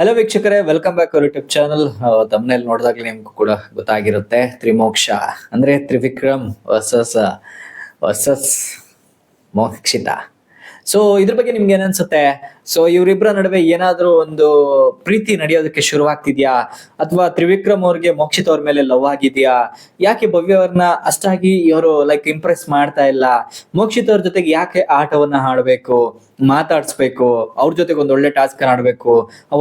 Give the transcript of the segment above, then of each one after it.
Hello ವೀಕ್ಷಕರೇ welcome back our YouTube channel ತಮ್ಮನೇಲಿ ನೋಡಿದಾಗಲೇ ನಿಮ್ಗೂ ಕೂಡ ಗೊತ್ತಾಗಿರುತ್ತೆ. ತ್ರಿಮೋಕ್ಷ ಅಂದ್ರೆ Trivikram versus versus Mokshita. So ಇದ್ರ ಬಗ್ಗೆ ನಿಮ್ಗೆ ಏನನ್ಸುತ್ತೆ ಸೊ ಇವರಿಬ್ಬರ ನಡುವೆ ಏನಾದರೂ ಒಂದು ಪ್ರೀತಿ ನಡೆಯೋದಕ್ಕೆ ಶುರುವಾಗ್ತಿದ್ಯಾ? ಅಥವಾ ತ್ರಿವಿಕ್ರಮ್ ಅವ್ರಿಗೆ ಮೋಕ್ಷಿತ ಅವ್ರ ಮೇಲೆ ಲವ್ ಆಗಿದೆಯಾ? ಯಾಕೆ ಭವ್ಯ ಅವ್ರನ್ನ ಅಷ್ಟಾಗಿ ಇವರು ಲೈಕ್ ಇಂಪ್ರೆಸ್ ಮಾಡ್ತಾ ಇಲ್ಲ? ಮೋಕ್ಷಿತ ಅವ್ರ ಜೊತೆಗೆ ಯಾಕೆ ಆಟವನ್ನ ಆಡ್ಬೇಕು? ಮಾತಾಡ್ಸ್ಬೇಕು, ಅವ್ರ ಜೊತೆಗೆ ಒಂದು ಒಳ್ಳೆ ಟಾಸ್ಕ್ ಆಡ್ಬೇಕು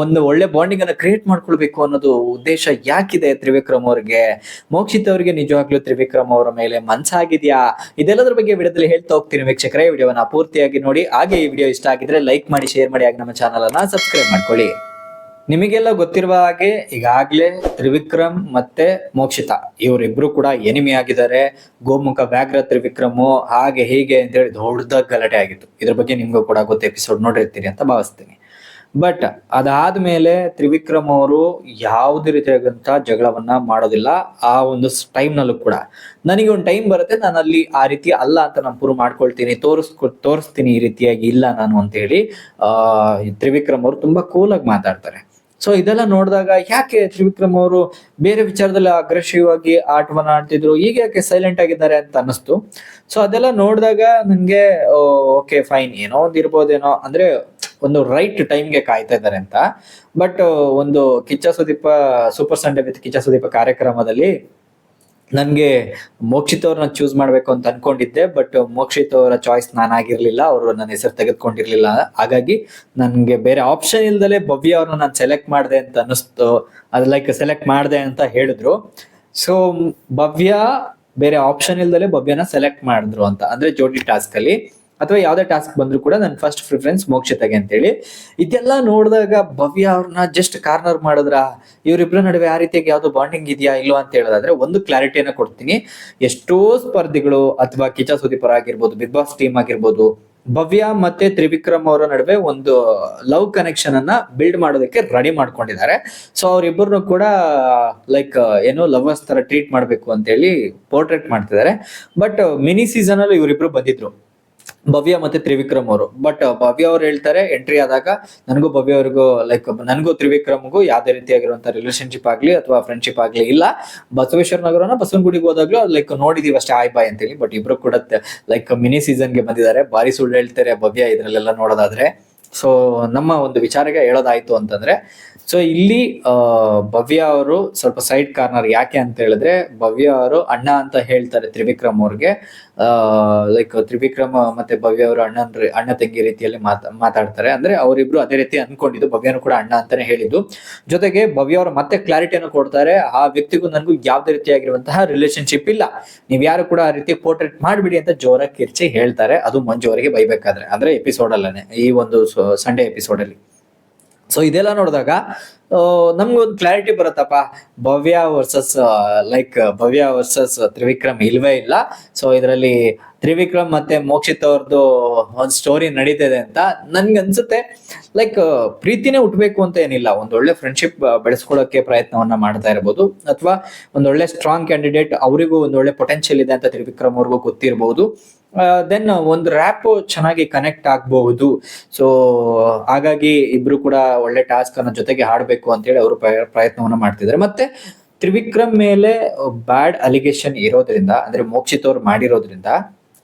ಒಂದು ಒಳ್ಳೆ ಬಾಂಡಿಂಗ್ ಅನ್ನ ಕ್ರಿಯೇಟ್ ಮಾಡ್ಕೊಳ್ಬೇಕು ಅನ್ನೋದು ಉದ್ದೇಶ ಯಾಕಿದೆ ತ್ರಿವಿಕ್ರಮ್ ಅವ್ರಿಗೆ? ಮೋಕ್ಷಿತ್ ಅವ್ರಿಗೆ ನಿಜವಾಗ್ಲೂ ತ್ರಿವಿಕ್ರಮ್ ಅವರ ಮೇಲೆ ಮನ್ಸಾಗಿದ್ಯಾ? ಇದೆಲ್ಲದ್ರ ಬಗ್ಗೆ ವಿಡಿಯೋದಲ್ಲಿ ಹೇಳ್ತಾ ಹೋಗ್ತೀನಿ ವೀಕ್ಷಕರೇ. ವಿಡಿಯೋನ ಪೂರ್ತಿಯಾಗಿ ನೋಡಿ, ಹಾಗೆ ಈ ವಿಡಿಯೋ ಇಷ್ಟ ಆಗಿದ್ರೆ ಲೈಕ್ ಮಾಡಿ ಶೇರ್ ಮಾಡಿ, ಹಾಗೆ ನಮ್ಮ ಚಾನಲ್ ಅನ್ನ ಸಬ್ಸ್ಕ್ರೈಬ್ ಮಾಡ್ಕೊಳ್ಳಿ. ನಿಮಗೆಲ್ಲ ಗೊತ್ತಿರುವ ಹಾಗೆ ಈಗಾಗ್ಲೇ ತ್ರಿವಿಕ್ರಮ್ ಮತ್ತೆ ಮೋಕ್ಷಿತ ಇವರಿಬ್ರು ಕೂಡ ಎನಿಮಿ ಆಗಿದ್ದಾರೆ. ಗೋಮುಖ ವ್ಯಾಘ್ರ ತ್ರಿವಿಕ್ರಮು ಹಾಗೆ ಹೀಗೆ ಅಂತ ಹೇಳಿ ದೊಡ್ಡ ಗಲಾಟೆ ಆಗಿತ್ತು. ಇದ್ರ ಬಗ್ಗೆ ನಿಮ್ಗೂ ಕೂಡ ಗೊತ್ತು ಎಪಿಸೋಡ್ ನೋಡಿರ್ತೀರಿ ಅಂತ ಭಾವಿಸ್ತೀನಿ. ಬಟ್ ಅದಾದ್ಮೇಲೆ ತ್ರಿವಿಕ್ರಮ್ ಅವರು ಯಾವುದೇ ರೀತಿಯಾದಂತಹ ಜಗಳವನ್ನ ಮಾಡೋದಿಲ್ಲ. ಆ ಒಂದು ಟೈಮ್ ನಲ್ಲೂ ಕೂಡ. ನನಗೆ ಒಂದು ಟೈಮ್ ಬರುತ್ತೆ, ನಾನು ಅಲ್ಲಿ ಆ ರೀತಿ ಅಲ್ಲ ಅಂತ ನಾನು ಪ್ರೂವ್ ಮಾಡ್ಕೊಳ್ತೀನಿ ತೋರಿಸ್ಕೊ ತೋರಿಸ್ತೀನಿ ಈ ರೀತಿಯಾಗಿ ಇಲ್ಲ ನಾನು ಅಂತ ಹೇಳಿ, ಆ, ತ್ರಿವಿಕ್ರಮ್ ಅವರು ತುಂಬಾ ಕೂಲಾಗಿ ಮಾತಾಡ್ತಾರೆ. ಸೊ ಇದೆಲ್ಲ ನೋಡಿದಾಗ ಯಾಕೆ ತ್ರಿವಿಕ್ರಮ್ ಅವರು ಬೇರೆ ವಿಚಾರದಲ್ಲಿ ಅಗ್ರೆಸಿವ್ ಆಗಿ ಆಟವನ್ನ ಆಡ್ತಿದ್ರು ಈಗ ಯಾಕೆ ಸೈಲೆಂಟ್ ಆಗಿದ್ದಾರೆ ಅಂತ ಅನ್ನಿಸ್ತು. ಸೊ ಅದೆಲ್ಲ ನೋಡಿದಾಗ ನನಗೆ ಓಕೆ ಫೈನ್ ಏನೋ ಒಂದು ಇರ್ಬೋದೇನೋ ಅಂದ್ರೆ ಒಂದು ರೈಟ್ ಟೈಮ್ಗೆ ಕಾಯ್ತಾ ಇದ್ದಾರೆ ಅಂತ. ಬಟ್ ಒಂದು Kichcha Sudeep super Sunday with Kichcha Sudeep ಕಾರ್ಯಕ್ರಮದಲ್ಲಿ ನನಗೆ ಮೋಕ್ಷಿತ್ ಅವ್ರನ್ನ ಚೂಸ್ ಮಾಡ್ಬೇಕು ಅಂತ ಅನ್ಕೊಂಡಿದ್ದೆ ಬಟ್ ಮೋಕ್ಷಿತ್ ಅವರ ಚಾಯ್ಸ್ ನಾನಾಗಿರ್ಲಿಲ್ಲ, ಅವರು ನನ್ನ ಹೆಸರು ತೆಗೆದುಕೊಂಡಿರ್ಲಿಲ್ಲ. ಹಾಗಾಗಿ ನನಗೆ ಬೇರೆ ಆಪ್ಷನ್ ಇಲ್ದಲೆ ಭವ್ಯ ಅವ್ರನ್ನ ನಾನು ಸೆಲೆಕ್ಟ್ ಮಾಡಿದೆ ಅಂತ ಅನ್ನಿಸ್ತು. ಅದ್ ಲೈಕ್ ಸೆಲೆಕ್ಟ್ ಮಾಡಿದೆ ಅಂತ ಹೇಳಿದ್ರು. ಸೊ ಭವ್ಯ ಬೇರೆ ಆಪ್ಷನ್ ಇಲ್ದಲೆ ಭವ್ಯನ ಸೆಲೆಕ್ಟ್ ಮಾಡಿದ್ರು ಅಂತ. ಅಂದ್ರೆ ಜೋಡಿ ಟಾಸ್ಕ್ ಅಲ್ಲಿ. ಅಥವಾ ಯಾವುದೇ ಟಾಸ್ಕ್ ಬಂದ್ರು ಕೂಡ ನನ್ನ ಫಸ್ಟ್ ಪ್ರಿಫರೆನ್ಸ್ ಮೋಕ್ಷತೆಗೆ ಅಂತೇಳಿ. ಇದೆಲ್ಲ ನೋಡಿದಾಗ ಭವ್ಯ ಅವ್ರನ್ನ ಜಸ್ಟ್ ಕಾರ್ನರ್ ಮಾಡಿದ್ರ? ಇವರಿಬ್ಬರ ನಡುವೆ ಆ ರೀತಿಯಾಗಿ ಯಾವ್ದು ಬಾಂಡಿಂಗ್ ಇದೆಯಾ ಇಲ್ವಾ ಅಂತ ಹೇಳೋದಾದ್ರೆ ಒಂದು ಕ್ಲಾರಿಟಿಯನ್ನು ಕೊಡ್ತೀನಿ. ಎಷ್ಟೋ ಸ್ಪರ್ಧಿಗಳು ಅಥವಾ ಕಿಚ ಸುದೀಪರ್ ಆಗಿರ್ಬೋದು ಬಿಗ್ ಬಾಸ್ ಟೀಮ್ ಆಗಿರ್ಬೋದು, ಭವ್ಯ ಮತ್ತೆ ತ್ರಿವಿಕ್ರಮ್ ಅವರ ನಡುವೆ ಒಂದು ಲವ್ ಕನೆಕ್ಷನ್ ಅನ್ನ ಬಿಲ್ಡ್ ಮಾಡೋದಕ್ಕೆ ರೆಡಿ ಮಾಡ್ಕೊಂಡಿದ್ದಾರೆ. ಸೊ ಅವರಿಬ್ಬರನ್ನು ಕೂಡ ಲೈಕ್ ಏನೋ ಲವರ್ಸ್ ತರ ಟ್ರೀಟ್ ಮಾಡಬೇಕು ಅಂತ ಹೇಳಿ ಪೋರ್ಟ್ರೇಟ್ ಮಾಡ್ತಿದ್ದಾರೆ. ಬಟ್ ಮಿನಿ ಸೀಸನ್ ಅಲ್ಲಿ ಇವರಿಬ್ರು ಬಂದಿದ್ರು. ಭವ್ಯ ಮತ್ತೆ ತ್ರಿವಿಕ್ರಮ್ ಅವರು. ಬಟ್ ಭವ್ಯ ಅವ್ರು ಹೇಳ್ತಾರೆ ಎಂಟ್ರಿ ಆದಾಗ ನನಗೂ ಭವ್ಯ ಅವ್ರಿಗೂ ಲೈಕ್ ನನಗೂ ತ್ರಿವಿಕ್ರಮ್ಗೂ ಯಾವುದೇ ರೀತಿಯಾಗಿರುವಂತ ರಿಲೇಶನ್ಶಿಪ್ ಆಗ್ಲಿ ಅಥವಾ ಫ್ರೆಂಡ್ಶಿಪ್ ಆಗ್ಲಿ ಇಲ್ಲ. ಬಸವೇಶ್ವರ ನಗರನ ಬಸವನಗುಡಿಗೆ ಹೋದಾಗ್ಲೂ ಲೈಕ್ ನೋಡಿದೀವಿ ಅಷ್ಟೇ, ಆಯ್ ಬಾಯ್ ಅಂತೇಳಿ. ಬಟ್ ಇಬ್ರು ಕೂಡ ಲೈಕ್ ಮಿನಿ ಸೀಸನ್ಗೆ ಬಂದಿದ್ದಾರೆ. ಭಾರಿ ಸುಳ್ಳು ಹೇಳ್ತಾರೆ ಭವ್ಯ ಇದ್ರಲ್ಲೆಲ್ಲ ನೋಡೋದಾದ್ರೆ. ಸೊ ನಮ್ಮ ಒಂದು ವಿಚಾರಕ್ಕೆ ಹೇಳೋದಾಯ್ತು ಅಂತಂದ್ರೆ ಸೊ ಇಲ್ಲಿ ಭವ್ಯ ಅವರು ಸ್ವಲ್ಪ ಸೈಡ್ ಕಾರ್ನರ್ ಯಾಕೆ ಅಂತ ಹೇಳಿದ್ರೆ, ಭವ್ಯ ಅವರು ಅಣ್ಣ ಅಂತ ಹೇಳ್ತಾರೆ ತ್ರಿವಿಕ್ರಮ್ ಅವ್ರಿಗೆ. ಲೈಕ್ ತ್ರಿವಿಕ್ರಮ್ ಮತ್ತೆ ಭವ್ಯ ಅವರು ಅಣ್ಣನ ಅಣ್ಣ ತಂಗಿ ರೀತಿಯಲ್ಲಿ ಮಾತಾ, ಮಾತಾಡ್ತಾರೆ. ಅಂದ್ರೆ ಅವರಿಬ್ರು ಅದೇ ರೀತಿ ಅನ್ಕೊಂಡಿದ್ದು, ಭವ್ಯನು ಕೂಡ ಅಣ್ಣ ಅಂತಾನೆ ಹೇಳಿದ್ದು. ಜೊತೆಗೆ ಭವ್ಯ ಅವರು ಮತ್ತೆ ಕ್ಲಾರಿಟಿಯನ್ನು ಕೊಡ್ತಾರೆ. ಆ ವ್ಯಕ್ತಿಗೂ ನನಗೂ ಯಾವ್ದೇ ರೀತಿಯಾಗಿರುವಂತಹ ರಿಲೇಶನ್ಶಿಪ್ ಇಲ್ಲ. ನೀವ್ ಯಾರು ಕೂಡ ಆ ರೀತಿ ಪೋರ್ಟ್ರೇಟ್ ಮಾಡ್ಬಿಡಿ ಅಂತ ಜೋರಾಗಿ ಕಿರ್ಚಿ ಹೇಳ್ತಾರೆ. ಅದು ಮಂಜು ಅವರಿಗೆ ಬೈಬೇಕಾದ್ರೆ. ಅಂದ್ರೆ ಎಪಿಸೋಡ್ ಅಲ್ಲೇ ಈ ಒಂದು ಸಂಡೇ ಎಪಿಸೋಡ್ ಅಲ್ಲಿ. ಸೊ ಇದೆಲ್ಲ ನೋಡಿದಾಗ ನಮ್ಗೊಂದು ಕ್ಲಾರಿಟಿ ಬರುತ್ತಪ್ಪ. Bhavya versus like Bhavya versus Trivikram ಇಲ್ವೇ ಇಲ್ಲ. ಸೊ ಇದರಲ್ಲಿ ತ್ರಿವಿಕ್ರಮ್ ಮತ್ತೆ ಮೋಕ್ಷಿತ್ ಅವ್ರದ್ದು ಒಂದು ಸ್ಟೋರಿ ನಡೀತಿದೆ ಅಂತ ನನ್ಗೆ ಅನ್ಸುತ್ತೆ. ಲೈಕ್ ಪ್ರೀತಿನೇ ಹುಟ್ಟಬೇಕು ಅಂತ ಏನಿಲ್ಲ. ಒಂದ್ ಒಳ್ಳೆ ಫ್ರೆಂಡ್ಶಿಪ್ ಬೆಳೆಸ್ಕೊಳ್ಳೋಕೆ ಪ್ರಯತ್ನವನ್ನ ಮಾಡ್ತಾ ಇರ್ಬೋದು. ಅಥವಾ ಒಂದೊಳ್ಳೆ ಸ್ಟ್ರಾಂಗ್ ಕ್ಯಾಂಡಿಡೇಟ್ ಅವರಿಗೂ ಒಂದೊಳ್ಳೆ ಒಳ್ಳೆ ಪೊಟೆನ್ಶಿಯಲ್ ಇದೆ ಅಂತ ತ್ರಿವಿಕ್ರಮ್ ಅವ್ರಿಗೂ ಗೊತ್ತಿರಬಹುದು ದೆನ್ ಒಂದು ರ್ಯಾಪ್ ಚೆನ್ನಾಗಿ ಕನೆಕ್ಟ್ ಆಗಬಹುದು. ಸೊ ಹಾಗಾಗಿ ಇಬ್ರು ಕೂಡ ಒಳ್ಳೆ ಟಾಸ್ಕ್ ಅನ್ನ ಜೊತೆಗೆ ಹಾಡಬೇಕು ಅಂತ ಹೇಳಿ ಅವರು ಪ್ರಯತ್ನವನ್ನ ಮಾಡ್ತಿದ್ದಾರೆ. ಮತ್ತೆ, ತ್ರಿವಿಕ್ರಮ್ ಮೇಲೆ ಬ್ಯಾಡ್ ಅಲಿಗೇಷನ್ ಇರೋದ್ರಿಂದ, ಅಂದ್ರೆ ಮೋಕ್ಷಿತ್ ಅವ್ರು ಮಾಡಿರೋದ್ರಿಂದ,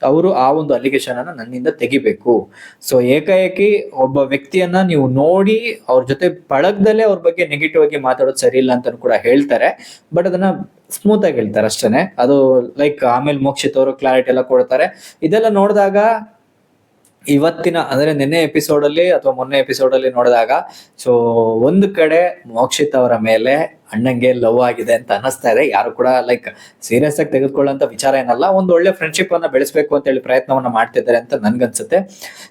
ಅವರು ಆ ಒಂದು ಅಲಿಗೇಷನ್ ಅನ್ನ ನನ್ನಿಂದ ತೆಗಿಬೇಕು. ಸೊ ಏಕಾಏಕಿ ಒಬ್ಬ ವ್ಯಕ್ತಿಯನ್ನ ನೀವು ನೋಡಿ, ಅವ್ರ ಜೊತೆ ಬಳಗದಲ್ಲೇ ಅವ್ರ ಬಗ್ಗೆ ನೆಗೆಟಿವ್ ಆಗಿ ಮಾತಾಡೋದು ಸರಿ ಇಲ್ಲ ಅಂತ ಕೂಡ ಹೇಳ್ತಾರೆ. ಬಟ್ ಅದನ್ನ ಸ್ಮೂತ್ ಆಗಿ ಹೇಳ್ತಾರೆ ಅಷ್ಟೇನೆ. ಅದು ಲೈಕ್ ಆಮೇಲೆ ಮೋಕ್ಷಿತ್ ಕ್ಲಾರಿಟಿ ಎಲ್ಲ ಕೊಡ್ತಾರೆ. ಇದೆಲ್ಲ ನೋಡಿದಾಗ ಇವತ್ತಿನ, ಅಂದ್ರೆ ನಿನ್ನೆ ಎಪಿಸೋಡ್ ಅಲ್ಲಿ ಅಥವಾ ಮೊನ್ನೆ ಎಪಿಸೋಡ್ ಅಲ್ಲಿ ನೋಡಿದಾಗ ಸೊ ಒಂದು ಕಡೆ ಮೋಕ್ಷಿತ್ ಅವರ ಮೇಲೆ ಅಣ್ಣಂಗೆ ಲವ್ ಆಗಿದೆ ಅಂತ ಅನ್ನಿಸ್ತಾ ಇದೆ. ಯಾರು ಕೂಡ ಲೈಕ್ ಸೀರಿಯಸ್ ಆಗಿ ತೆಗೆದುಕೊಳ್ಳುವಂತ ವಿಚಾರ ಏನಲ್ಲ, ಒಂದು ಒಳ್ಳೆ ಫ್ರೆಂಡ್ಶಿಪ್ ಅನ್ನ ಬೆಳೆಸಬೇಕು ಅಂತ ಹೇಳಿ ಪ್ರಯತ್ನವನ್ನ ಮಾಡ್ತಿದ್ದಾರೆ ಅಂತ ನನ್ಗನ್ಸುತ್ತೆ.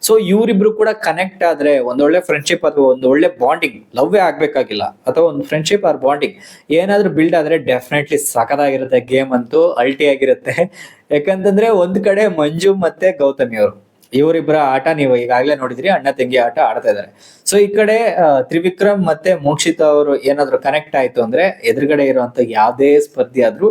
ಸೊ ಇವರಿಬ್ರು ಕೂಡ ಕನೆಕ್ಟ್ ಆದ್ರೆ ಒಂದೊಳ್ಳೆ ಫ್ರೆಂಡ್ಶಿಪ್ ಅಥವಾ ಒಂದು ಒಳ್ಳೆ ಬಾಂಡಿಂಗ್ ಲವ್ವೇ ಆಗ್ಬೇಕಾಗಿಲ್ಲ. ಅಥವಾ ಒಂದು ಫ್ರೆಂಡ್ಶಿಪ್ ಆರ್ ಬಾಂಡಿಂಗ್ ಏನಾದ್ರೂ ಬಿಲ್ಡ್ ಆದ್ರೆ ಡೆಫಿನೆಟ್ಲಿ ಸಖತ್ತಾಗಿರುತ್ತೆ ಗೇಮ್ ಅಂತೂ ಅಲ್ಟಿ ಆಗಿರುತ್ತೆ. ಯಾಕಂತಂದ್ರೆ ಒಂದ್ ಕಡೆ ಮಂಜು ಮತ್ತೆ ಗೌತಮಿ ಅವರು. ಇವರಿಬ್ಬರ ಆಟ ನೀವು ಈಗಾಗಲೇ ನೋಡಿದ್ರಿ, ಅಣ್ಣ ತಂಗಿ ಆಟ ಆಡ್ತಾ ಇದ್ದಾರೆ. ಸೊ ಈ ಕಡೆ ತ್ರಿವಿಕ್ರಮ್ ಮತ್ತೆ ಮೋಕ್ಷಿತ ಅವರು ಏನಾದ್ರು ಕನೆಕ್ಟ್ ಆಯ್ತು ಅಂದ್ರೆ ಎದುರುಗಡೆ ಇರುವಂತ ಯಾವುದೇ ಸ್ಪರ್ಧಿ ಆದ್ರೂ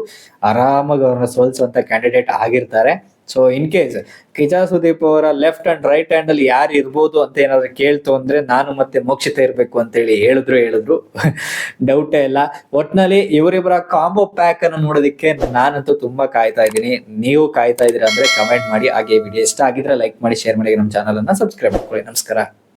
ಆರಾಮಾಗಿ ಅವ್ರನ್ನ ಸೋಲ್ಸುವಂತ ಕ್ಯಾಂಡಿಡೇಟ್ ಆಗಿರ್ತಾರೆ. So in case Kichcha Sudeep ಅವರ ಲೆಫ್ಟ್ ಅಂಡ್ ರೈಟ್ ಹ್ಯಾಂಡ್ ಅಲ್ಲಿ ಯಾರು ಇರ್ಬೋದು ಅಂತ ಏನಾದ್ರು ಕೇಳ್ತು ಅಂದ್ರೆ ನಾನು ಮತ್ತೆ ಮೋಕ್ಷಿತ ಇರಬೇಕು ಅಂತೇಳಿ ಹೇಳಿದ್ರು ಹೇಳಿದ್ರು. ಡೌಟೇ ಇಲ್ಲ. ಒಟ್ನಲ್ಲಿ ಇವರಿಬ್ಬರ ಕಾಂಬೋ ಪ್ಯಾಕ್ ಅನ್ನು ನೋಡೋದಕ್ಕೆ ನಾನಂತೂ ತುಂಬಾ ಕಾಯ್ತಾ ಇದ್ದೀನಿ. ನೀವು ಕಾಯ್ತಾ ಇದ್ದೀರಾ ಅಂದ್ರೆ ಕಮೆಂಟ್ ಮಾಡಿ. ಹಾಗೆ ವಿಡಿಯೋ ಇಷ್ಟ ಆಗಿದ್ರೆ ಲೈಕ್ ಮಾಡಿ ಶೇರ್ ಮಾಡಿ, ನಮ್ಮ ಚಾನಲ್ ಅನ್ನ ಸಬ್ಸ್ಕ್ರೈಬ್ ಮಾಡ್ಕೊಳ್ಳಿ. ನಮಸ್ಕಾರ.